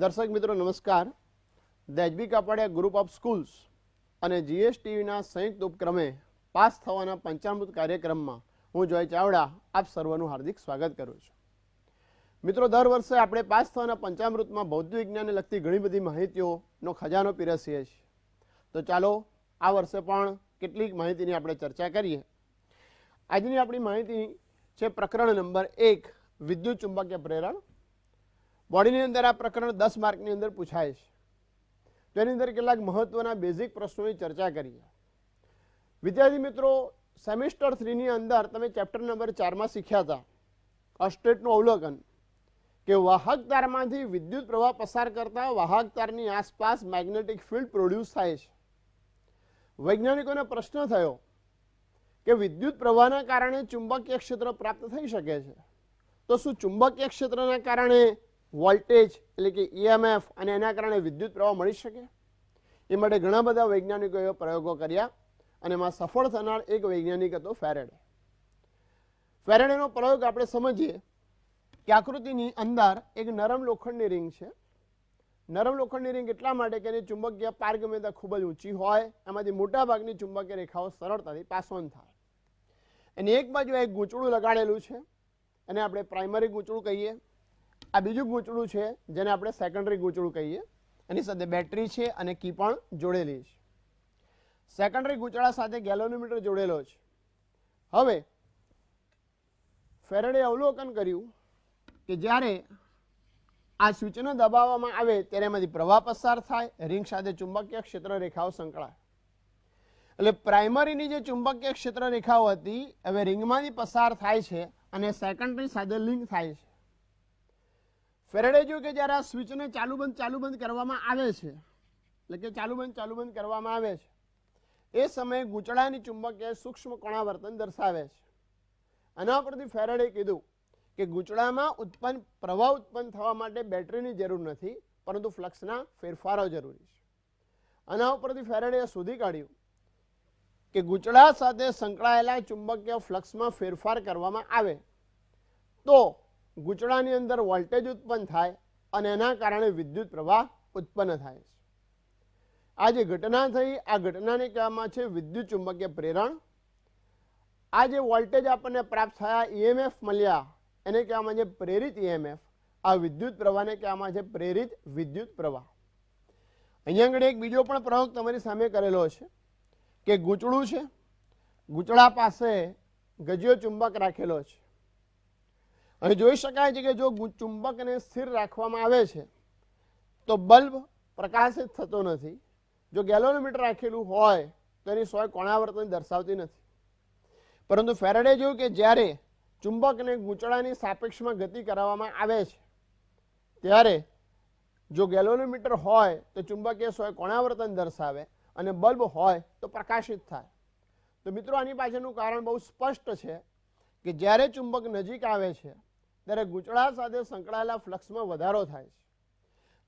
દર્શક મિત્રો, નમસ્કાર. દેજબી કાપડિયા ગ્રુપ ઓફ સ્કૂલ્સ અને જીએસટીવીના સંયુક્ત ઉપક્રમે પાસ થવાના પંચામૃત કાર્યક્રમમાં હું જોય ચાવડા આપ સર્વનું હાર્દિક સ્વાગત કરું છું. મિત્રો, દર વર્ષે આપણે પાસ થવાના પંચામૃતમાં બૌદ્ધ વિજ્ઞાનને લગતી ઘણી બધી માહિતીઓનો ખજાનો પીરસીએ છીએ. તો ચાલો, આ વર્ષે પણ કેટલીક માહિતીની આપણે ચર્ચા કરીએ. આજની આપણી માહિતી છે પ્રકરણ નંબર એક, વિદ્યુત ચુંબકીય પ્રેરણ. બોડીની અંદર આ પ્રકરણ દસ માર્કની અંદર પૂછાય છે. તેની અંદર કેટલાક મહત્વના બેઝિક પ્રશ્નોની ચર્ચા કરીએ. વિદ્યાર્થી મિત્રો સેમિસ્ટર થ્રીની અંદર તમે ચેપ્ટર નંબર ચારમાં શીખ્યા હતા. અસ્ટેટનું અવલોકન. કે વાહક તારમાંથી વિદ્યુત પ્રવાહ પસાર કરતા વાહક તારની આસપાસ મેગ્નેટિક ફિલ્ડ પ્રોડ્યુસ થાય છે. વૈજ્ઞાનિકોને પ્રશ્ન થયો કે વિદ્યુત પ્રવાહના કારણે ચુંબકીય ક્ષેત્ર પ્રાપ્ત થઈ શકે છે. તો શું ચુંબકીય ક્ષેત્રના કારણે વોલ્ટેજ એટલે કે ઈએમએફ અને એના કારણે વિદ્યુત પ્રવાહ મળી શકે? એ માટે ઘણા બધા વૈજ્ઞાનિકોએ પ્રયોગો કર્યા અને એમાં સફળ થનાર એક વૈજ્ઞાનિક હતો ફેરેડે. ફેરેડેનો પ્રયોગ આપણે સમજીએ કે આકૃતિની અંદર એક નરમ લોખંડની રિંગ છે. નરમ લોખંડની રિંગ એટલા માટે કે એની ચુંબકીય પારગમ્યતા ખૂબ જ ઊંચી હોય, એમાંથી મોટાભાગની ચુંબકીય રેખાઓ સરળતાથી પાસવન થાય. એની એક બાજુ એક ગૂંચળું લગાડેલું છે. એને આપણે પ્રાઇમરી ગૂંચળું કહીએ. આ બીજું ગૂંચળું છે, જેને આપણે સેકન્ડરી ગૂંચળું કહીએ. એની સાથે બેટરી છે અને કી પણ જોડેલી છે. સેકન્ડરી ગૂંચળા સાથે ગેલોનોમીટર જોડેલો છે. હવે, ફેરડે અવલોકન કર્યું કે જ્યારે આ સ્વિચને દબાવવામાં આવે ત્યારે એમાંથી પ્રવાહ પસાર થાય, રિંગ સાથે ચુંબકીય ક્ષેત્ર રેખાઓ સંકળાય. એટલે પ્રાઇમરીની જે ચુંબકીય ક્ષેત્ર રેખાઓ હતી, હવે રિંગમાંથી પસાર થાય છે અને સેકન્ડરી સાથે લિંક થાય છે. ફેરેડે જોયું કે જ્યારે આ સ્વિચને ચાલુ બંધ ચાલુ બંધ કરવામાં આવે છે, એટલે કે ચાલુ બંધ ચાલુ બંધ કરવામાં આવે છે, એ સમયે ગૂંચળાની ચુંબકીય સૂક્ષ્મ કણાવર્તન દર્શાવે છે. આના પરથી ફેરેડે કીધું કે ગૂંચળામાં ઉત્પન્ન, પ્રવાહ ઉત્પન્ન થવા માટે બેટરીની જરૂર નથી, પરંતુ ફ્લક્સના ફેરફારો જરૂરી છે. આના ઉપરથી ફેરેડે શોધી કાઢ્યું કે ગૂંચળા સાથે સંકળાયેલા ચુંબકીય ફ્લક્સમાં ફેરફાર કરવામાં આવે. તો ગૂંચળાની અંદર વોલ્ટેજ ઉત્પન્ન થાય અને એના કારણે વિદ્યુત પ્રવાહ ઉત્પન્ન થાય છે. આ જે ઘટના થઈ, આ ઘટનાને કહેવામાં છે વિદ્યુત ચુંબકીય પ્રેરણ. આ જે વોલ્ટેજ આપણને પ્રાપ્ત થયા ઈએમએફ મળ્યા, એને કહેવામાં છે પ્રેરિત ઈએમએફ આ વિદ્યુત પ્રવાહને કહેવામાં છે પ્રેરિત વિદ્યુત પ્રવાહ. અહીંયા આગળ એક બીજો પણ પ્રયોગ તમારી સામે કરેલો છે, કે ગૂંચળું છે. ગૂંચળા પાસે ગજિયો ચુંબક રાખેલો છે. અને જોઈ શકાય છે કે જો ચુંબકને સ્થિર રાખવામાં આવે છે, તો બલ્બ પ્રકાશિત થતો નથી. જો ગેલોનોમીટર રાખેલું હોય, તો એની સોય કોણાવર્તન દર્શાવતી નથી. પરંતુ ફેરેડે જોયું કે જ્યારે ચુંબકને ગૂંચળાની સાપેક્ષમાં ગતિ કરાવવામાં આવે છે, ત્યારે જો ગેલોનોમીટર હોય, તો ચુંબકીય સોય કોણાવર્તન દર્શાવે અને બલ્બ હોય, તો પ્રકાશિત થાય. તો મિત્રો, આની પાછળનું કારણ બહુ સ્પષ્ટ છે કે જ્યારે ચુંબક નજીક આવે છે ત્યારે ગૂંચળા સાથે સંકળાયેલા ફ્લક્સમાં વધારો થાય છે.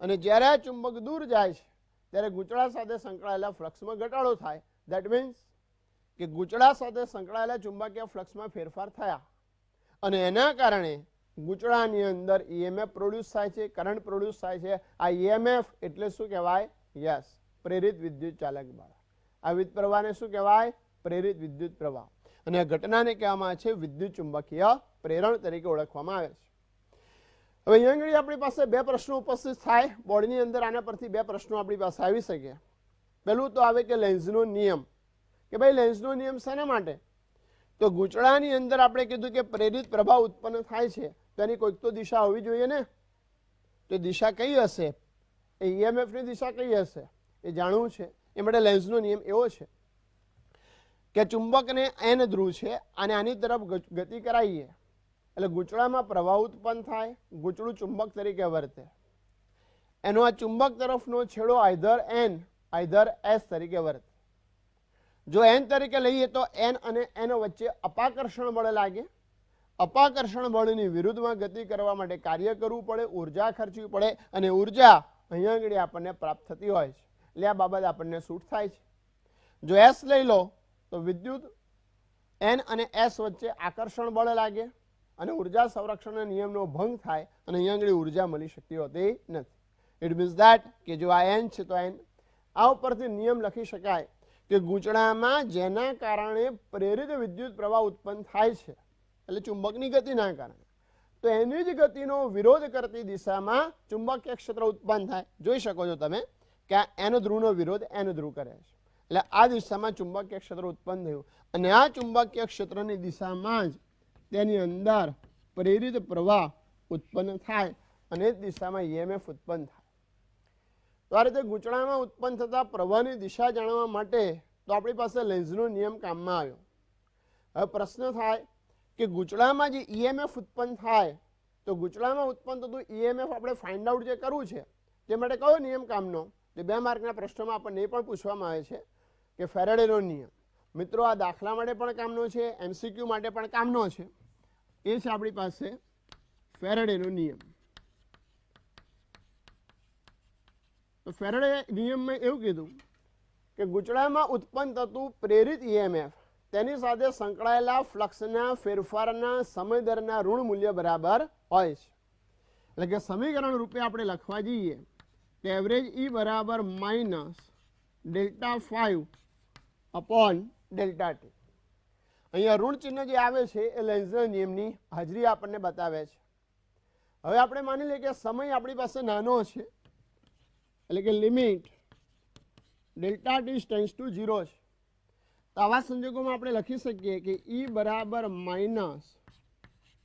અને જ્યારે આ ચુંબક દૂર જાય છે, ત્યારે ગૂંચળા સાથે સંકળાયેલા ફ્લક્સમાં ઘટાડો થાય. દેટ મીન્સ કે ગૂંચળા સાથે સંકળાયેલા ચુંબકીય ફ્લક્સમાં ફેરફાર થયા. અને એના કારણે ગૂંચળાની અંદર ઈએમએફ પ્રોડ્યુસ થાય છે કરંટ પ્રોડ્યુસ થાય છે. આ ઈએમએફ એટલે શું કહેવાય? યસ પ્રેરિત વિદ્યુત ચાલક બળ. આ વિદ્યુત પ્રવાહને શું કહેવાય? પ્રેરિત વિદ્યુત પ્રવાહ. અને આ ઘટનાને કહેવામાં આવે છે વિદ્યુત ચુંબકીય પ્રેરણ તરીકે ઓળખવામાં આવે છે. હવે અહીંયા આગળ આપણી પાસે બે પ્રશ્નો ઉપસ્થિત થાય. બોર્ડની અંદર આના પરથી બે પ્રશ્નો આપણી પાસે આવી શકે. પહેલું તો આવે કે લેન્સનો નિયમ. કે ભાઈ લેન્સનો નિયમ શેના માટે? તો ગૂંચળાની અંદર આપણે કીધું કે પ્રેરિત પ્રભાવ ઉત્પન્ન થાય છે. તેની કોઈક તો દિશા હોવી જોઈએ ને? તો દિશા કઈ હશે? એ ઈએમએફની દિશા કઈ હશે? એ જાણવું છે. એ માટે લેન્સનો નિયમ એવો છે. કે ચુંબકને એન ધ્રુવ છે અને આની તરફ ગતિ કરાવીએ એટલે ગૂંચળામાં પ્રવાહ ઉત્પન્ન થાય, ગૂંચળું ચુંબક તરીકે વર્તે. એનો આ ચુંબક તરફનો છેડો આઈધર એન આઈધર એસ તરીકે વર્તે. જો એન તરીકે લઈએ તો એન અને એન વચ્ચે અપાકર્ષણ બળ લાગે. અપાકર્ષણ બળની વિરુદ્ધમાં ગતિ કરવા માટે કાર્ય કરવું પડે, ઊર્જા ખર્ચવી પડે અને ઊર્જા અહીંયા આગળ આપણને પ્રાપ્ત થતી હોય છે. એટલે આ બાબત આપણને સૂટ થાય છે. જો એસ લઈ લો તો વિદ્યુત એન અને એસ વચ્ચે આકર્ષણ બળ લાગે અને ઊર્જા સંરક્ષણના નિયમનો ભંગ થાય અને અહીંયા આગળ ઊર્જા મળી શકતી હોતી નથી. ઇટ મીન્સ દેટ કે જો આ એન છે તો એન. આ ઉપરથી નિયમ લખી શકાય કે ગૂંચળામાં જેના કારણે પ્રેરિત વિદ્યુત પ્રવાહ ઉત્પન્ન થાય છે, એટલે ચુંબકની ગતિના કારણે, તો એની જ ગતિનો વિરોધ કરતી દિશામાં ચુંબકીય ક્ષેત્ર ઉત્પન્ન થાય. જોઈ શકો છો તમે કે આ એન ધ્રુવનો વિરોધ એન ધ્રુવ કરે છે. એટલે આ દિશામાં ચુંબકીય ક્ષેત્ર ઉત્પન્ન થયું. અને આ ચુંબકીય ક્ષેત્રની દિશામાં જ તેની અંદર પ્રેરિત પ્રવાહ ઉત્પન્ન થાય અને એ દિશામાં ઈએમએફ ઉત્પન્ન થાય. તો આ રીતે ગૂંચળામાં ઉત્પન્ન થતા પ્રવાહની દિશા જાણવા માટે તો આપણી પાસે લેન્ઝનો નિયમ કામમાં આવ્યો. હવે પ્રશ્ન થાય કે ગૂંચળામાં જે ઈએમએફ ઉત્પન્ન થાય, તો ગૂંચળામાં ઉત્પન્ન થતું ઈએમએફ આપણે ફાઇન્ડ આઉટ જે કરવું છે, તે માટે કયો નિયમ કામનો? તો બે માર્કના પ્રશ્નોમાં આપણને એ પણ પૂછવામાં આવે છે. કે ફેરેડેનો નિયમ. મિત્રો, આ દાખલા માટે પણ કામનો છે એમસીક્યુ માટે પણ કામનો છે. એ છે આપણી પાસે ફેરેડેનો નિયમ. તો ફેરેડે નિયમમાં એવું કીધું કે ગૂંચળામાં ઉત્પન્ન થતું પ્રેરિત ઈએમએફ તેની સાથે સંકળાયેલા ફ્લક્સના ફેરફારના સમય દરના ઋણ મૂલ્ય બરાબર હોય છે. એટલે કે સમીકરણ રૂપે આપણે લખવા જઈએ કે એવરેજ ઈ બરાબર minus delta phi upon delta T. અહીંયા ઋણ ચિહ્ન જે આવે છે એ લેન્ઝના નિયમની હાજરી આપણને બતાવે છે. હવે આપણે માની લઈએ કે સમય આપણી પાસે નાનો છે, એટલે કે limit delta T tends to zero છે. તો આવા સંજોગોમાં આપણે લખી શકીએ કે ઈ બરાબર માઇનસ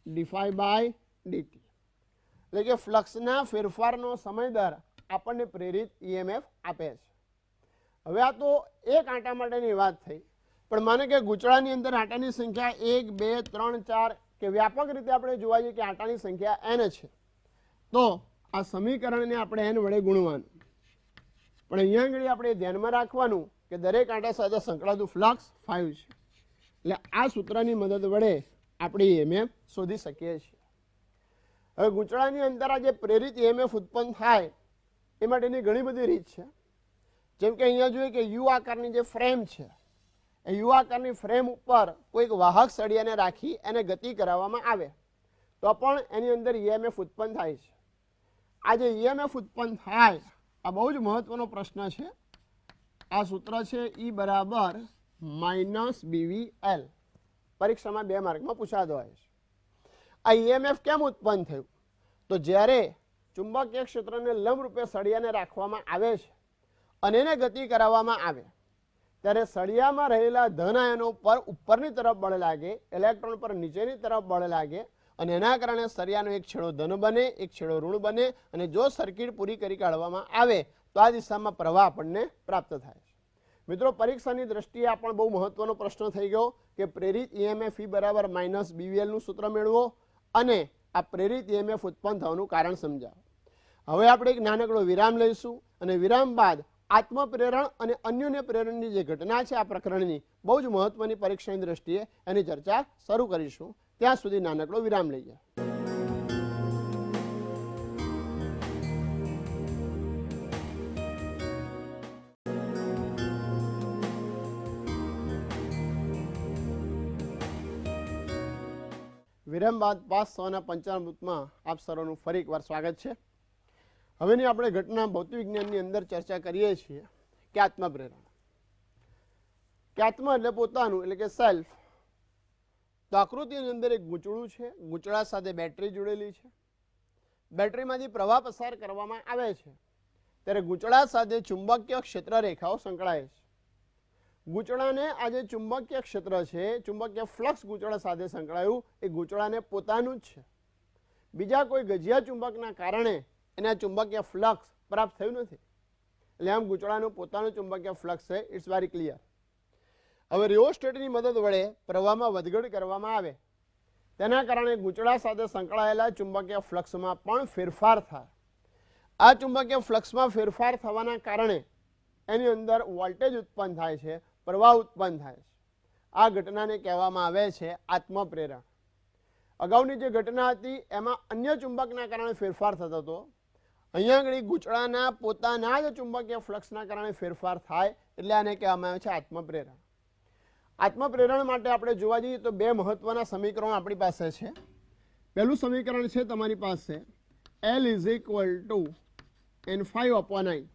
ડીફાઈ બાય ડીટી એટલે કે ફ્લક્સના ફેરફારનો સમય દર આપણને પ્રેરિત ઈએમએફ આપે છે. હવે આ તો એક આંટા માટેની વાત થઈ. પણ માને કે ગૂંચળાની અંદર આંટાની સંખ્યા એક, બે, ત્રણ, ચાર કે વ્યાપક રીતે આપણે જોવા જઈએ કે આંટાની સંખ્યા એન છે. તો આ સમીકરણને આપણે એન વડે ગુણવાનું. પણ અહીંયા આગળ આપણે ધ્યાનમાં રાખવાનું કે દરેક આંટા સાથે સંકળાતું ફ્લક્સ ફાઈવ છે. એટલે આ સૂત્રની મદદ વડે આપણે ઈએમએફ શોધી શકીએ છીએ. હવે ગૂંચળાની અંદર આ જે પ્રેરિત ઈએમએફ ઉત્પન્ન થાય, એ માટેની ઘણી બધી રીત છે. જેમ કે અહીંયા જોઈએ કે યુ આકારની જે ફ્રેમ છે, એ યુ આકારની ફ્રેમ ઉપર કોઈક વાહક સળિયાને રાખી એને ગતિ કરાવવામાં આવે. તો પણ એની અંદર ઈએમએફ ઉત્પન્ન થાય છે. આ જે ઈએમએફ ઉત્પન્ન થાય, આ બહુ જ મહત્વનો પ્રશ્ન છે. આ સૂત્ર છે ઈ બરાબર માઇનસ બીવી એલ પરીક્ષામાં બે માર્કમાં પૂછાતો હોય છે. આ ઈએમએફ કેમ ઉત્પન્ન થયું? તો જ્યારે ચુંબકીય ક્ષેત્રને લંબરૂપે સળિયાને રાખવામાં આવે છે અને એને ગતિ કરાવવામાં આવે. ત્યારે સળિયામાં રહેલા ધન આયનો પર ઉપરની તરફ બળ લાગે ઇલેક્ટ્રોન પર નીચેની તરફ બળ લાગે અને એના કારણે સળિયાનો એક છેડો ધન બને, એક છેડો ઋણ બને અને જો સર્કિટ પૂરી કરી કાઢવામાં આવે, તો આ દિશામાં પ્રવાહ આપણને પ્રાપ્ત થાય છે. મિત્રો, પરીક્ષાની દ્રષ્ટિએ આ પણ બહુ મહત્વનો પ્રશ્ન થઈ ગયો કે પ્રેરિત ઈએમએફ ઈ બરાબર માઇનસ બીવીએલનું સૂત્ર મેળવો અને આ પ્રેરિત ઈએમએફ ઉત્પન્ન થવાનું કારણ સમજાવો. હવે આપણે એક નાનકડો વિરામ લઈશું અને વિરામ બાદ આત્મપ્રેરણ અને અન્યોન્ય પ્રેરણની જે ઘટના છે આ પ્રકરણની, બહુ જ મહત્વની પરીક્ષાની દ્રષ્ટિએ એની ચર્ચા શરૂ કરીશું. ત્યાં સુધી નાનકડો વિરામ લઈએ. વિરામ બાદ પાસ સોના પંચામૃતમાં આપ સર્વનું ફરી એકવાર સ્વાગત છે. હવેની આપણે ઘટના ભૌતિક વિજ્ઞાનની અંદર ચર્ચા કરીએ છીએ કે આત્મપ્રેરણા. કે આત્મા એટલે પોતાનું, એટલે કે સેલ્ફ તો આકૃતિની અંદર એક ગૂંચળું છે, ગૂંચળા સાથે બેટરી જોડેલી છે. બેટરીમાંથી પ્રવાહ પસાર કરવામાં આવે છે. ત્યારે ગૂંચળા સાથે ચુંબકીય ક્ષેત્ર રેખાઓ સંકળાય છે. ગૂંચળાને આ જે ચુંબકીય ક્ષેત્ર છે, ચુંબકીય ફ્લક્સ ગૂંચળા સાથે સંકળાયું, એ ગૂંચળાને પોતાનું જ છે. બીજા કોઈ ગજિયા ચુંબકના કારણે એને આ ચુંબકીય ફ્લક્સ પ્રાપ્ત થયું નથી. એટલે આમ ગૂંચળાનું પોતાનું ચુંબકીય ફ્લક્સ છે ઇટ્સ વેરી ક્લિયર હવે રિઓસ્ટેટની મદદ વડે પ્રવાહમાં વધઘટ કરવામાં આવે. તેના કારણે ગૂંચળા સાથે સંકળાયેલા ચુંબકીય ફ્લક્સમાં પણ ફેરફાર થાય. આ ચુંબકીય ફ્લક્સમાં ફેરફાર થવાના કારણે એની અંદર વોલ્ટેજ ઉત્પન્ન થાય છે, પ્રવાહ ઉત્પન્ન થાય છે. આ ઘટનાને કહેવામાં આવે છે આત્મપ્રેરણ. અગાઉની જે ઘટના હતી, એમાં અન્ય ચુંબકના કારણે ફેરફાર થતો હતો. અહીંયા આગળ ગૂંચળાના પોતાના જ ચુંબકીય ફ્લક્સના કારણે ફેરફાર થાય એટલે આને કહેવામાં આવે છે આત્મપ્રેરણ. આત્મપ્રેરણ માટે આપણે જોવા જઈએ તો બે મહત્વના સમીકરણો આપણી પાસે છે. પહેલું સમીકરણ છે તમારી પાસે L is equal to N phi upon I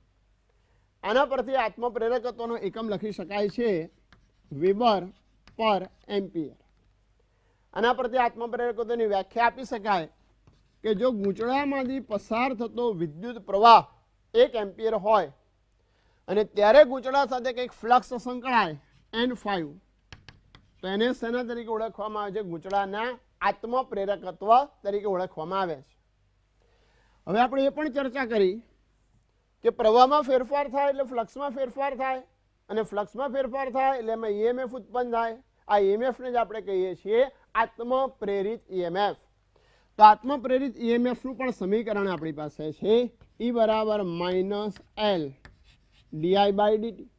આના પરથી આત્મપ્રેરકત્વનો એકમ લખી શકાય છે વિબર પર એમ્પિયર. આના પરથી આત્મપ્રેરકત્વની વ્યાખ્યા આપી શકાય કે જો ગૂંચળામાંથી પસાર થતો વિદ્યુત પ્રવાહ એક એમ્પિયર હોય અને ત્યારે ગૂંચળા સાથે કંઈક ફ્લક્સ સંકળાય એન ફાઈવ તો એને શેના તરીકે ઓળખવામાં આવે છે? ગૂંચળાના આત્મપ્રેરકત્વ તરીકે ઓળખવામાં આવે છે. હવે આપણે એ પણ ચર્ચા કરી કે પ્રવાહમાં ફેરફાર થાય એટલે ફ્લક્સમાં ફેરફાર થાય અને ફ્લક્સમાં ફેરફાર થાય એટલે એમાં ઈએમએફ ઉત્પન્ન થાય. આ ઈએમએફને જ આપણે કહીએ છીએ આત્મપ્રેરિત ઈએમએફ તો આત્મપ્રેરિત ઈએમએફનું પણ સમીકરણ આપણી પાસે છે. ઈ બરાબર minus L DI by DT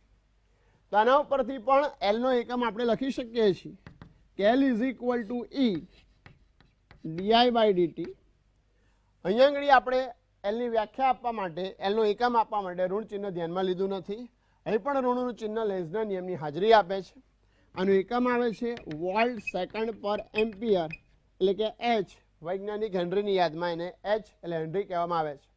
તો આના ઉપરથી પણ એલનો એકમ આપણે લખી શકીએ છીએ. કે L is equal to E DI by DT અહીંયા આગળ આપણે એલની વ્યાખ્યા આપવા માટે એલનો એકમ આપવા માટે ઋણ ચિહ્ન ધ્યાનમાં લીધું નથી. અહીં પણ ઋણનું ચિહ્ન લેસના નિયમની હાજરી આપે છે. આનું એકમ આવે છે વોલ્ટ સેકન્ડ પર એમ્પિયર, એટલે કે એચ વૈજ્ઞાનિક હેનરીની યાદમાં એને એચ એટલે હેનરી કહેવામાં આવે છે.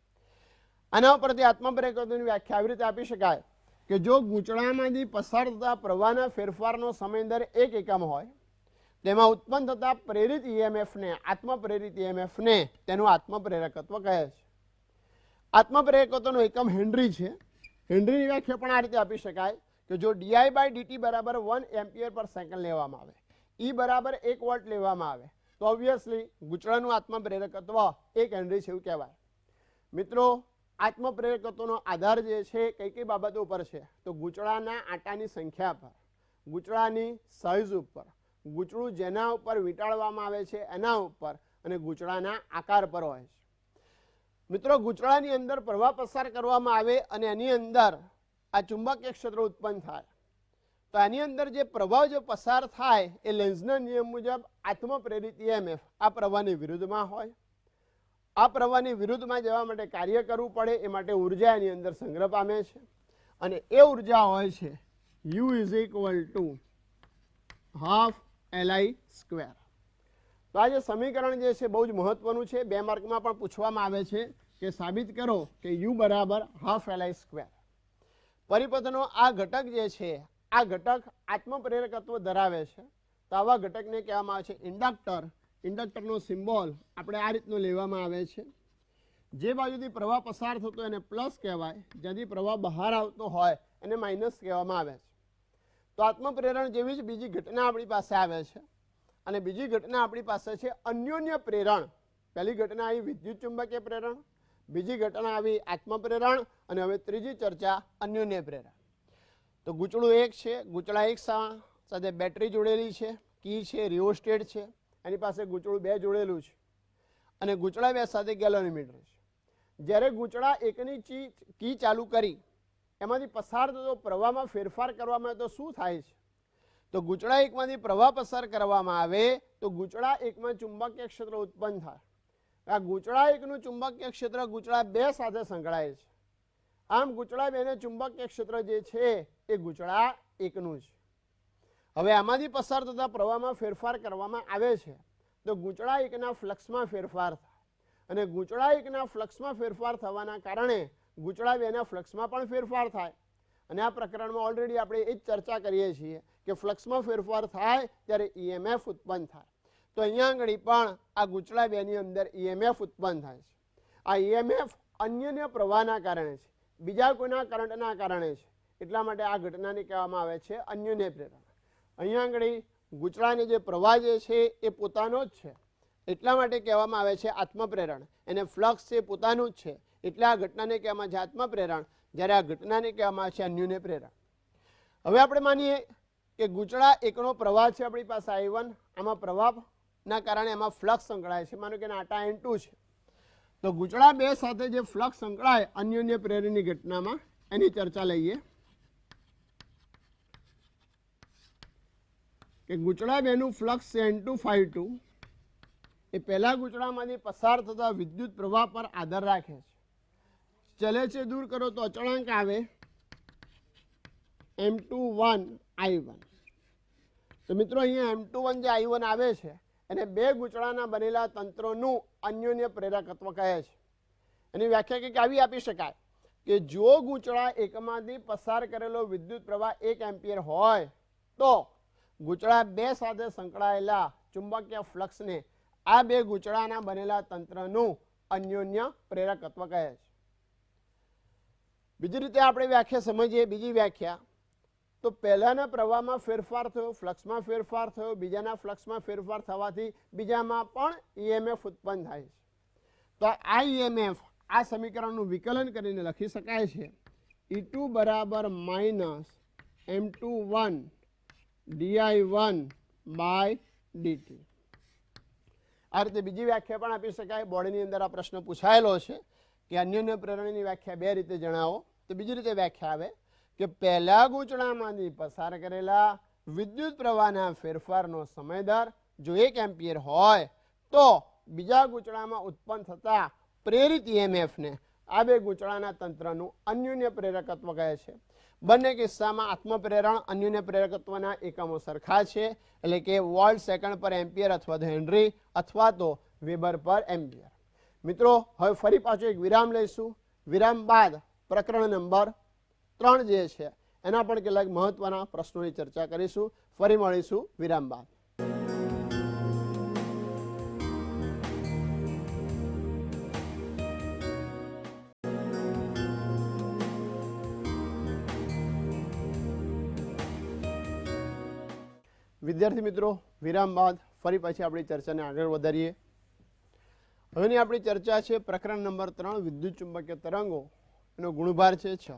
આના ઉપરથી આત્મપ્રેરકત્વની વ્યાખ્યા આવી રીતે આપી શકાય કે જો ગૂંચળામાંથી પસાર થતા પ્રવાહના ફેરફારનો સમય દર એક એકમ હોય, તેમાં ઉત્પન્ન થતા પ્રેરિત ઈએમએફને આત્મપ્રેરિત ઈએમએફને તેનું આત્મપ્રેરકત્વ કહે છે. આત્મપ્રેરકત્વનો એકમ હેનરી છે. હેનરીની વ્યાખ્યા પણ આ રીતે આપી શકાય કે જો ડીઆઈ બાય ડીટી બરાબર વન એમ્પિયર પર સેકન્ડ લેવામાં આવે, ઈ બરાબર એક વોટ લેવામાં આવે તો ઓબ્વિયસલી ગૂંચળાનું આત્મપ્રેરકત્વ એક હેનરી એવું કહેવાય. મિત્રો, આત્મપ્રેરકત્વનો આધાર જે છે, કઈ કઈ બાબતો ઉપર છે? તો ગૂંચળાના આટાની સંખ્યા પર, ગૂંચળાની સાઇઝ ઉપર, ગૂંચળું જેના ઉપર વીંટાળવામાં આવે છે, એના ઉપર અને ગૂંચળાના આકાર પર હોય છે. મિત્રો, ગૂંચળાની અંદર પ્રવાહ પસાર કરવામાં આવે અને એની અંદર આ ચુંબકીય ક્ષેત્ર ઉત્પન્ન થાય. તો આની અંદર જે પ્રવાહ જો પસાર થાય એ લેન્સના નિયમ મુજબ આત્મપ્રેરિત ઈએમએફ આ પ્રવાહની વિરુદ્ધમાં હોય. આ પ્રવાહની વિરુદ્ધમાં જવા માટે કાર્ય કરવું પડે એ માટે ઊર્જા એની અંદર સંગ્રહ પામે છે. અને એ ઊર્જા હોય છે U is equal to half LI square તો આ જે સમીકરણ જે છે બહુ જ મહત્વનું છે. બે માર્કમાં પણ પૂછવામાં આવે છે કે સાબિત કરો કે યુ બરાબર હાફ એલઆઈ સ્ક્વેર પરિપથનો આ ઘટક જે છે આ ઘટક આત્મપ્રેરકત્વ ધરાવે છે. તો આવા ઘટકને કહેવામાં આવે છે ઇન્ડક્ટર. ઇન્ડક્ટરનો સિમ્બોલ આપણે આ રીતનો લેવામાં આવે છે. જે બાજુથી પ્રવાહ પસાર થતો એને પ્લસ કહેવાય. જ્યાંથી પ્રવાહ બહાર આવતો હોય એને માઇનસ કહેવામાં આવે છે. તો આત્મપ્રેરણ જેવી જ બીજી ઘટના આપણી પાસે આવે છે. અને બીજી ઘટના આપણી પાસે છે અન્યોન્ય પ્રેરણ. પહેલી ઘટના આવી વિદ્યુત ચુંબકીય પ્રેરણ. બીજી ઘટના આવી આત્મપ્રેરણ. અને હવે ત્રીજી ચર્ચા અન્યોન્ય પ્રેરણ. તો ગૂંચળું એક છે, ગૂંચળા એક સાથે બેટરી જોડેલી છે, કી છે રિયોસ્ટેટ છે, એની પાસે ગૂંચળું બે જોડેલું છે. અને ગૂંચળા બે સાથે ગેલોનીમીટર છે. જ્યારે ગૂંચળા એકની ચી, કી ચાલુ કરી, એમાંથી પસાર થતો પ્રવાહમાં ફેરફાર કરવામાં આવે તો શું થાય છે? તો ગૂંચળા એકમાંથી પ્રવાહ પસાર કરવામાં આવે તો ગૂંચળા એકમાં ચુંબકીય ક્ષેત્ર ઉત્પન્ન થાય. આ ગૂંચળા એકનું ચુંબકીય ક્ષેત્ર ગૂંચળા બે સાથે સંકળાય છે. આમ ગૂંચળા બેને ચુંબકીય ક્ષેત્ર જે છે, એ ગૂંચળા એકનું છે હવે આમાંથી પસાર થતા પ્રવાહમાં ફેરફાર કરવામાં આવે છે. તો ગૂંચળા એકના ફ્લક્સમાં ફેરફાર થાય. અને ગૂંચળા એકના ફ્લક્સમાં ફેરફાર થવાના કારણે ગૂંચળા બેના ફ્લક્સમાં પણ ફેરફાર થાય. અને આ પ્રકરણમાં ઓલરેડી આપણે એ જ ચર્ચા કરીએ છીએ કે ફ્લક્સમાં ફેરફાર થાય ત્યારે ઈએમએફ ઉત્પન્ન થાય. તો અહીંયા આગળ પણ આ ગૂંચળા બેની અંદર ઈએમએફ ઉત્પન્ન થાય છે. આ ઈએમએફ અન્યન્ય પ્રવાહના કારણે છે. બીજા કોઈના કરંટના કારણે છે. એટલા માટે આ ઘટનાને કહેવામાં આવે છે અન્યને પ્રેરણ. અહીંયા આગળ ગૂંચળાને જે પ્રવાહ જે છે એ પોતાનો જ છે. એટલા માટે કહેવામાં આવે છે આત્મપ્રેરણ. એને ફ્લક્સ છે પોતાનું જ છે. એટલે આ ઘટનાને કહેવામાં છે આત્મપ્રેરણ. જ્યારે આ ઘટનાને કહેવામાં આવે છે અન્યને પ્રેરણ. હવે આપણે માનીએ કે ગૂંચળા એકનો પ્રવાહ છે આપણી પાસે આઈ આમાં પ્રવાહના કારણે એમાં ફ્લક્સ સંકળાય છે. માનો કે આટા એન છે. તો ગૂંચળા બે સાથે જે ફ્લક્સ સંકળાય અન્યોન્ય પ્રેરણની ઘટનામાં, એની ચર્ચા લઈએ. કે ગૂંચળા બેનું ફ્લક્સ છે એન ટુ ફાઇવ ટુ એ પહેલા ગૂંચળામાંથી પસાર થતા વિદ્યુત પ્રવાહ પર આધાર રાખે છે. ચલે છે દૂર કરો તો અચળાંક આવે M two one I one તો મિત્રો, અહીંયા એમ ટુ વન જે આઈ વન આવે છે એને બે ગૂંચળાના બનેલા તંત્રોનું અન્યોન્ય પ્રેરકત્વ કહે છે. એની વ્યાખ્યા કંઈક આવી આપી શકાય કે જો ગૂંચળા એકમાંથી પસાર કરેલો વિદ્યુત પ્રવાહ એક એમ્પિયર હોય, તો ગૂંચળા બે સાથે સંકળાયેલા ચુંબકીય ફ્લક્સને આ બે ગૂંચળાના બનેલા તંત્રનું અન્યોન્ય પ્રેરકત્વ કહે છે. બીજી રીતે આપણે વ્યાખ્યા સમજીએ, બીજી વ્યાખ્યા. તો પહેલાંના પ્રવાહમાં ફેરફાર થયો, ફ્લક્સમાં ફેરફાર થયો, બીજાના ફ્લક્સમાં ફેરફાર થવાથી બીજામાં પણ ઈએમએફ ઉત્પન્ન થાય છે. તો આ ઈએમએફ આ સમીકરણનું વિકલન કરીને લખી શકાય છે. ઈ ટુ બરાબર minus M two one DI one by DT આ રીતે બીજી વ્યાખ્યા પણ આપી શકાય. બોડીની અંદર આ પ્રશ્ન પૂછાયેલો છે કે અન્યન્ય પ્રેરણાની વ્યાખ્યા બે રીતે જણાવો. તો બીજી રીતે વ્યાખ્યા આવે. કે પહેલા ગૂંચળામાંથી પસાર કરેલા વિદ્યુત પ્રવાહના ફેરફારનો સમયદર જો એક એમ્પિયર હોય, તો બીજા ગૂંચળામાં ઉત્પન્ન થતા પ્રેરિત ઈએમએફને આ બે ગૂંચળાના તંત્રનું અન્યોન્ય પ્રેરકત્વ કહે છે. બંને કિસ્સામાં આત્મપ્રેરણ અન્યોન્ય પ્રેરકત્વના એકમો સરખા છે, એટલે કે વોલ્ટ સેકન્ડ પર એમ્પિયર અથવા તો હેનરી અથવા તો વેબર પર એમ્પિયર. મિત્રો, હવે ફરી પાછો એક વિરામ લઈશું. વિરામ બાદ પ્રકરણ નંબર ત્રણ જે છે, એના પણ કેટલાક મહત્વના પ્રશ્નોની ચર્ચા કરીશું. ફરી મળીશું વિરામ બાદ. વિદ્યાર્થી મિત્રો, વિરામ બાદ ફરી પાછી આપણી ચર્ચાને આગળ વધારીએ. હવેની આપણી ચર્ચા છે પ્રકરણ નંબર ત્રણ, વિદ્યુત ચુંબકીય તરંગો. એનો ગુણભાર છે છ.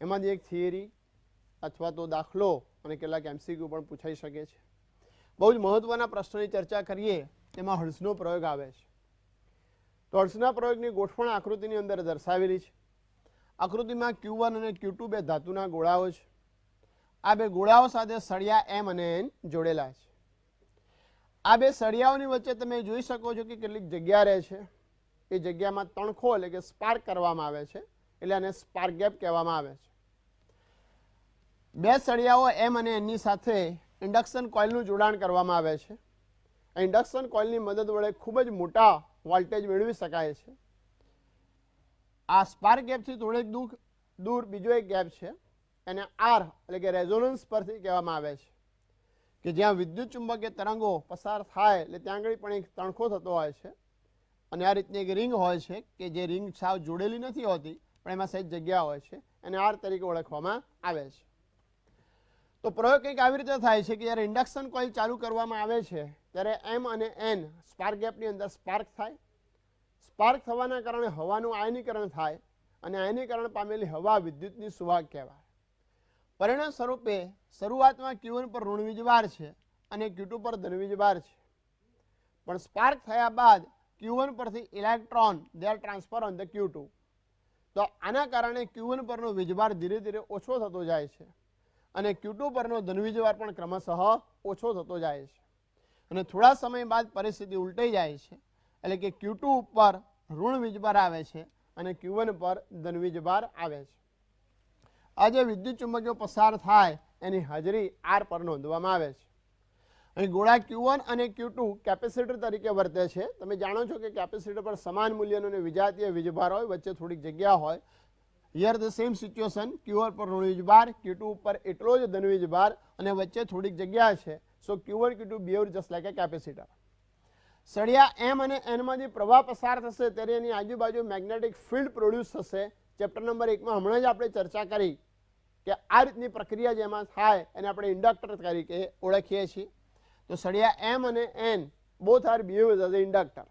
એમાંથી એક થિયરી અથવા તો દાખલો અને કેટલાક એમસીક્યુ પણ પૂછાઈ શકે છે. બહુ જ મહત્વના પ્રશ્નોની ચર્ચા કરીએ તેમાં હર્ષનો પ્રયોગ આવે છે. તો હર્ષના પ્રયોગની ગોઠવણ આકૃતિની અંદર દર્શાવેલી છે. આકૃતિમાં ક્યુ વન અને ક્યુ બે ધાતુના ગોળાઓ છે. આ બે ગોળાઓ સાથે સળિયા એમ અને એન જોડેલા છે. આ બે સળિયાઓની વચ્ચે તમે જોઈ શકો છો કે કેટલીક જગ્યા રહે છે. એ જગ્યામાં તણખો એટલે કે સ્પાર્ક કરવામાં આવે છે. એટલે આને સ્પાર્ક ગેપ કહેવામાં આવે છે. બે સળિયાઓ એમ અને એની સાથે ઇન્ડક્શન કોઇલનું જોડાણ કરવામાં આવે છે. ઇન્ડક્શન કોઇલની મદદ વડે ખૂબ જ મોટા વોલ્ટેજ મેળવી શકાય છે. આ સ્પાર્ક ગેપથી થોડેક દૂર દૂર બીજો એક ગેપ છે. એને આર એટલે કે રેઝોનન્સ પરથી કહેવામાં આવે છે. કે જ્યાં વિદ્યુત ચુંબકીય તરંગો પસાર થાય એટલે ત્યાં આગળ પણ એક તણખો થતો હોય છે. અને આ રીતની એક રિંગ હોય છે કે જે રિંગ સાવ જોડેલી નથી હોતી પણ એમાં સહેજ જગ્યા હોય છે એને આર તરીકે ઓળખવામાં આવે છે. તો પ્રયોગ કંઈક આવી રીતે થાય છે કે જ્યારે ઇન્ડક્શન કોઇલ ચાલુ કરવામાં આવે છે, ત્યારે એમ અને એન સ્પાર્ક ગેપની અંદર સ્પાર્ક થાય. સ્પાર્ક થવાના કારણે હવાનું આયનીકરણ થાય અને આયનીકરણ પામેલી હવા વિદ્યુતની સુવાહક કહેવાય. પરિણામ સ્વરૂપે શરૂઆતમાં ક્યુવન પર ઋણ વીજભાર છે અને ક્યુટુ પર ધન વીજભાર છે. પણ સ્પાર્ક થયા બાદ ક્યુવન પરથી electron they are transfer on the Q તો આના કારણે ક્યુવન પરનો વીજભાર ધીરે ધીરે ઓછો થતો જાય છે અને ક્યુ પરનો ધનવીજભાર પણ ક્રમશઃ ઓછો થતો જાય છે. અને થોડા સમય બાદ પરિસ્થિતિ ઉલટાઈ જાય છે. એટલે કે ક્યુ ઉપર ઋણ વીજભાર આવે છે અને ક્યુવન પર ધનવીજભાર આવે છે. આ જે વિદ્યુત ચુંબકીય પસાર થાય એની હાજરી આર પર નોંધવામાં આવે છે. અહીં ગોળા ક્યુ અને ક્યુ કેપેસિટર તરીકે વર્તે છે. તમે જાણો છો કે કેપેસિટર પર સમાન મૂલ્યનો અને વિજાતીય વીજભાર હોય, વચ્ચે થોડીક જગ્યા હોય. Here the same situation Q પર ઋણ વીજભાર ક્યુ ઉપર એટલો જ ધન વીજભાર અને વચ્ચે થોડીક જગ્યા છે. So Q one Q two behave just like a capacitor સળિયા એમ અને એનમાં જે પ્રવાહ પસાર થશે ત્યારે એની આજુબાજુ મેગ્નેટિક ફિલ્ડ પ્રોડ્યુસ થશે. ચેપ્ટર નંબર એકમાં હમણાં જ આપણે ચર્ચા કરી કે આ રીતની પ્રક્રિયા જેમાં થાય એને આપણે ઇન્ડક્ટર તરીકે ઓળખીએ છીએ. તો સળિયા એમ અને N both are behave as a inductor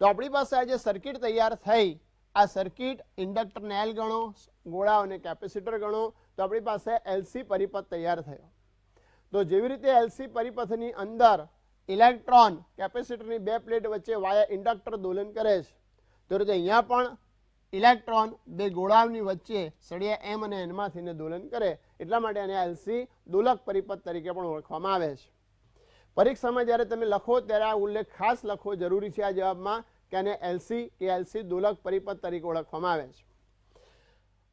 તો આપણી પાસે આ જે સર્કિટ તૈયાર થઈ. આ સર્કિટ ઇન્ડક્ટરને એલ ગણો ગોળા અને કેપેસિટર ગણો, તો આપણી પાસે એલસી પરિપથ તૈયાર થયો. તો જેવી રીતે એલસી પરિપથની અંદર ઇલેક્ટ્રોન કેપેસિટરની બે પ્લેટ વચ્ચે વાયા ઇન્ડક્ટર દોલન કરે છે, તો રીતે અહીંયા પણ ઇલેક્ટ્રોન બે ગોળાની વચ્ચે સળિયા એમ અને એનમાંથીને દોલન કરે. એટલા માટે આને એલસી દોલક પરિપથ તરીકે પણ ઓળખવામાં આવે છે. પરીક્ષામાં જ્યારે તમે લખો ત્યારે આ ઉલ્લેખ ખાસ લખવો જરૂરી છે આ જવાબમાં કે આને એલસી કે એલસી દોલક પરિપથ તરીકે ઓળખવામાં આવે છે.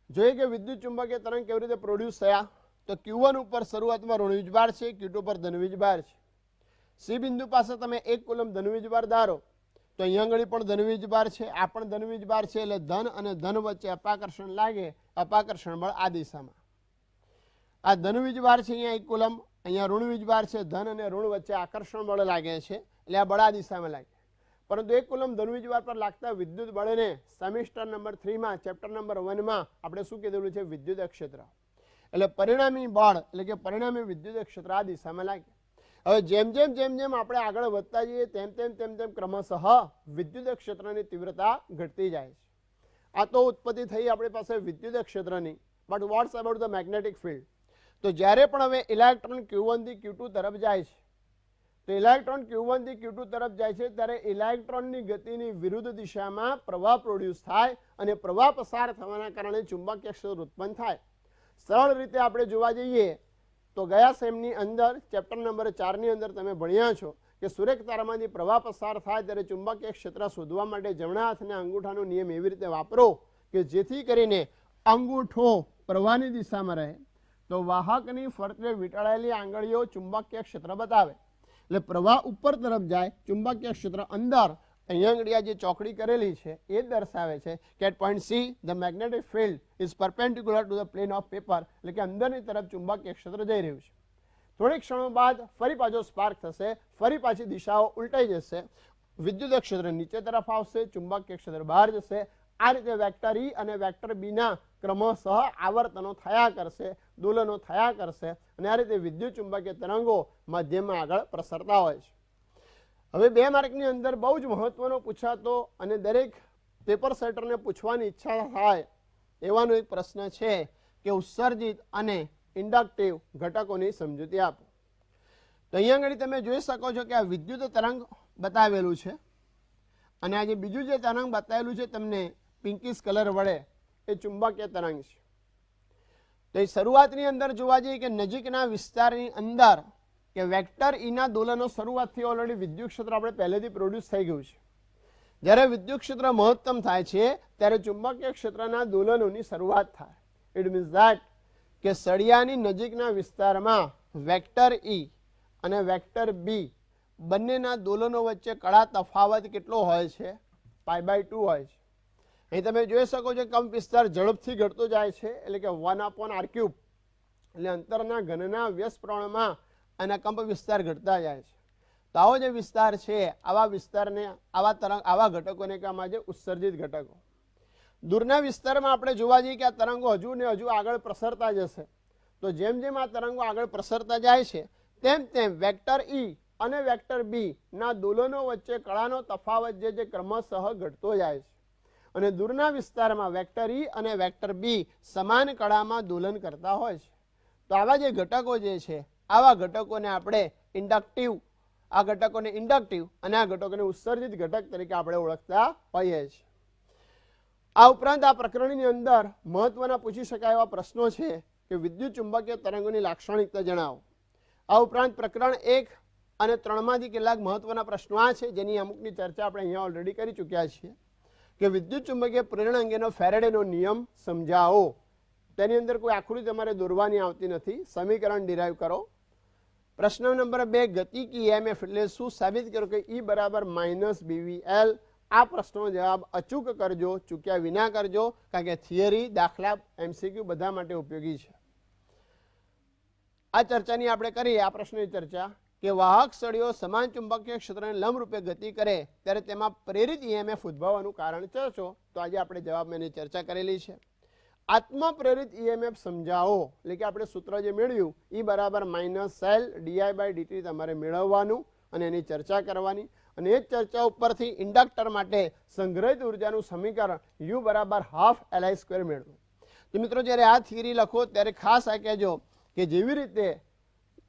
જોઈએ કે વિદ્યુત ચુંબકીય તરંગ કેવી રીતે પ્રોડ્યુસ થયા? તો ક્યુ ઉપર શરૂઆતમાં ઋણવીજભાર છે ક્યુ પર ધનવીજભાર છે. સી બિંદુ પાસે તમે એક કુલમ ધનવીજભાર ધારો. તો અહીંયા આગળ પણ ધનવીજ બાર છે, આ પણ ધનવીજ બાર છે, એટલે ધન અને ધન વચ્ચે અપાકર્ષણ લાગે અપાકર્ષણ બળ આ દિશામાં. આ ધનવીજ બાર છે અહીંયા એક કુલમ અહીંયા ઋણ બાર છે, ધન અને ઋણ વચ્ચે આકર્ષણ બળ લાગે છે, એટલે આ બળ દિશામાં લાગે પરંતુ એક કુલમ ધનવીજ પર લાગતા વિદ્યુત બળને સેમિસ્ટર નંબર થ્રીમાં, ચેપ્ટર નંબર વનમાં આપણે શું કીધેલું છે? વિદ્યુત ક્ષેત્ર. એટલે પરિણામી બળ, એટલે કે પરિણામી વિદ્યુત ક્ષેત્ર આ દિશામાં લાગે હવે જેમ જેમ જેમ જેમ આપણે આગળ વધતા જઈએ, તેમ તેમ તેમ તેમ ક્રમશઃ વિદ્યુત ક્ષેત્રની તીવ્રતા ઘટતી જાય છે. આ તો ઉત્પત્તિ થઈ આપણી પાસે વિદ્યુત ક્ષેત્રની. But what's about the magnetic field તો જ્યારે પણ હવે ઇલેક્ટ્રોન ક્યુ વનથી ક્યુ તરફ જાય છે, તો ઇલેક્ટ્રોન ક્યુ વનથી ક્યુ તરફ જાય છે, ત્યારે ઇલેક્ટ્રોનની ગતિની વિરુદ્ધ દિશામાં પ્રવાહ પ્રોડ્યુસ થાય અને પ્રવાહ પસાર થવાના કારણે ચુંબકીય ક્ષેત્ર ઉત્પન્ન થાય. સરળ રીતે આપણે જોવા જઈએ તો ગયા સેમની અંદર ચેપ્ટર નંબર ચારની અંદર તમે ભણ્યા છો કે સુરેખ તારામાંથી પ્રવાહ પસાર થાય ત્યારે ચુંબકીય ક્ષેત્ર શોધવા માટે જમણા હાથને અંગૂઠાનો નિયમ એવી રીતે વાપરો કે જેથી કરીને અંગૂઠો પ્રવાહની દિશામાં રહે. તો વાહકની ફરતે વીંટળાયેલી આંગળીઓ ચુંબકીય ક્ષેત્ર બતાવે. એટલે પ્રવાહ ઉપર તરફ જાય, ચુંબકીય ક્ષેત્ર અંદર, અહીંયા જે ચોકડી કરેલી છે, એ દર્શાવે છે કે at point C the magnetic field is perpendicular to the plane of paper એટલે કે અંદરની તરફ ચુંબકીય ક્ષેત્ર જઈ રહ્યું છે. થોડીક ક્ષણો બાદ ફરી પાછો સ્પાર્ક થશે, ફરી પાછી દિશાઓ ઉલટાઈ જશે, વિદ્યુત ક્ષેત્ર નીચે તરફ આવશે, ચુંબકીય ક્ષેત્ર બહાર જશે, આ રીતે વેક્ટર ઈ અને વેક્ટર બીના ક્રમશઃ આવર્તનો થયા કરશે દોલનો થયા કરશે અને આ રીતે વિદ્યુત ચુંબકીય તરંગો માધ્યમમાં આગળ પ્રસરતા હોય છે. હવે બે માર્કની અંદર બહુ જ મહત્વનો પૂછાતો અને દરેક પેપર સેટરને પૂછવાની ઈચ્છા થાય એવાનો એક પ્રશ્ન છે કે ઉત્સર્જિત અને ઇન્ડક્ટિવ ઘટકોની સમજૂતી આપો. તો અહીંયા આગળ તમે જોઈ શકો છો કે આ વિદ્યુત તરંગ બતાવેલું છે અને આજે બીજું જે તરંગ બતાવેલું છે તમને પિંકીશ કલર વડે એ ચુંબકીય તરંગ છે. તો એ શરૂઆતની અંદર જોવા જઈએ કે નજીકના વિસ્તારની અંદર કે વેક્ટર ઈના દોલનો શરૂઆતથી ઓલરેડી વિદ્યુત ક્ષેત્ર આપણે પહેલેથી પ્રોડ્યુસ થઈ ગયું છે. જ્યારે વિદ્યુત ક્ષેત્ર મહત્તમ થાય છે, ત્યારે ચુંબકીય ક્ષેત્રના દોલનોની શરૂઆત થાય. ઇટ મીન્સ ધેટ કે સળિયાની નજીકના વિસ્તારમાં વેક્ટર ઈ અને વેક્ટર બી બંનેના દોલનો વચ્ચે કળા તફાવત કેટલો હોય છે? પાય બાય ટુ હોય છે. અહીં તમે જોઈ શકો છો કંપ વિસ્તાર ઝડપથી ઘટતો જાય છે, એટલે કે વન અપોન આર ક્યુબ એટલે અંતરના ઘનના વ્યસ્ત પ્રમાણમાં આના કંપ વિસ્તાર ઘટતા જાય છે. તો આવો જે વિસ્તાર છે, આવા વિસ્તારને, આવા તરંગ, આવા ઘટકોને કહેવામાં છે ઉત્સર્જિત ઘટકો. દૂરના વિસ્તારમાં આપણે જોવા જઈએ કે આ તરંગો હજુ ને હજુ આગળ પ્રસરતા જશે. તો જેમ જેમ આ તરંગો આગળ પ્રસરતા જાય છે, તેમ તેમ વેક્ટર ઈ અને વેક્ટર બી ના દોલનો વચ્ચે કળાનો તફાવત જે ક્રમશઃ ઘટતો જાય છે. અને દૂરના વિસ્તારમાં વેક્ટર ઈ અને વેક્ટર બી સમાન કળામાં દોલન કરતા હોય છે. તો આવા જે ઘટકો જે છે, આવા ઘટકોને આપણે ઇન્ડક્ટિવ આ ઘટકોને ઇન્ડક્ટિવ અને આ ઘટકોને ઉત્સર્જિત ઘટક તરીકે આપણે ઓળખતા હોઈએ છીએ. આ ઉપરાંત આ પ્રકરણની અંદર મહત્વના પૂછી શકાય એવા પ્રશ્નો છે કે વિદ્યુત ચુંબકીય તરંગોની લાક્ષણિકતા જણાવો. આ ઉપરાંત પ્રકરણ એક અને ત્રણમાંથી કેટલાક મહત્વના પ્રશ્નો આ છે જેની અમુકની ચર્ચા આપણે અહીંયા ઓલરેડી કરી ચૂક્યા છીએ. કે વિદ્યુત ચુંબકીય પ્રેરણ અંગેનો ફેરેડેનો નિયમ સમજાવો. તેની અંદર કોઈ આકૃતિ તમારે દોરવાની આવતી નથી. સમીકરણ ડિરાઈવ કરો. પ્રશ્ન નંબર બે ગતિકી એમએફ એટલે શું? સાબિત કરો કે ઈ બરાબર માઇનસ બીવીએલ આ પ્રશ્નનો જવાબ અચૂક કરજો, ચૂક્યા વિના કરજો, કારણ કે થિયરી, દાખલા એમસીક્યુ બધા માટે ઉપયોગી છે. આ ચર્ચાની આપણે કરીએ, આ પ્રશ્નની ચર્ચા. કે વાહક સળીઓ સમાન ચુંબકીય ક્ષેત્રને લંબરૂપે ગતિ કરે, ત્યારે તેમાં પ્રેરિત ઈએમએફ ઉદ્ભવવાનું કારણ ચર્ચો તો આજે આપણે જવાબમાં એની ચર્ચા કરેલી છે. આત્મ પ્રેરિત ઈએમએફ સમજાવો, એટલે કે આપણે સૂત્ર જે મેળવ્યું એ બરાબર minus cell D I by DT તમારે મેળવવાનું અને એની ચર્ચા કરવાની. અને એ ચર્ચા ઉપરથી ઇન્ડક્ટર માટે સંગ્રહિત ઉર્જાનું સમીકરણ યુ બરાબર હાફ એલઆઈ સ્ક્વેર મેળવો. તો મિત્રો, જ્યારે આ થિયરી લખો, ત્યારે ખાસ આ કહેજો કે જેવી રીતે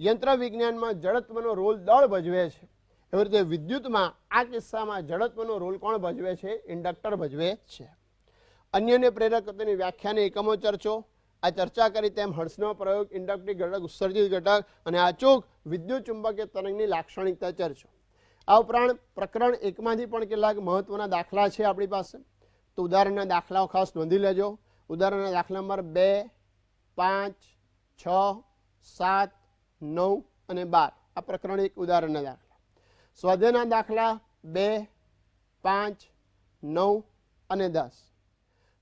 યંત્ર વિજ્ઞાનમાં જડત્વનો રોલ દળ ભજવે છે. એવી રીતે વિદ્યુતમાં આ કિસ્સામાં જડત્વનો રોલ કોણ ભજવે છે? ઇન્ડક્ટર ભજવે છે. અન્યને પ્રેરકત્વની વ્યાખ્યાને એકમો ચર્ચો. આ ચર્ચા કરી તેમ હર્ષનો પ્રયોગ, ઇન્ડક્ટિવ ઘટક, ઉત્સર્જિત ઘટક અને અચૂક વિદ્યુત ચુંબકીય તરંગની લાક્ષણિકતા ચર્ચો. આ ઉપરાંત પ્રકરણ એકમાંથી પણ કેટલાક મહત્વના દાખલા છે આપણી પાસે. તો ઉદાહરણના દાખલાઓ ખાસ નોંધી લેજો. ઉદાહરણના દાખલા નંબર બે, પાંચ, છ, સાત નવ અને બાર. આ પ્રકરણ એક ઉદાહરણના દાખલા. સ્વાધ્યાયના દાખલા બે, પાંચ, નવ અને દસ.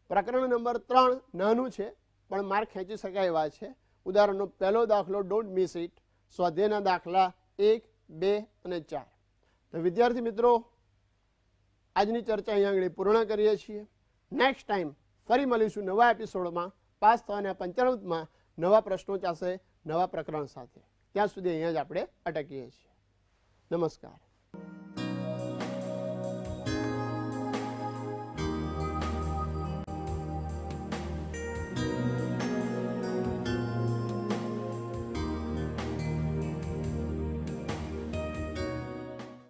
પ્રકરણ નંબર ત્રણ નાનું છે, પણ માર્ક ખેંચી શકાય એવા છે. ઉદાહરણનો પહેલો દાખલો ડોન્ટ મિસ ઇટ સ્વાધ્યાયના દાખલા એક, બે અને ચાર. તો વિદ્યાર્થી મિત્રો, આજની ચર્ચા અહીંયા આગળ પૂર્ણ કરીએ છીએ. નેક્સ્ટ ટાઈમ ફરી મળીશું નવા એપિસોડમાં પાસ થવાના પંચાણુમાં નવા પ્રશ્નો ચાલશે. નવા પ્રકરણ સાથે. ત્યાં સુધી અહીંયા જ આપણે અટકીએ છીએ. નમસ્કાર.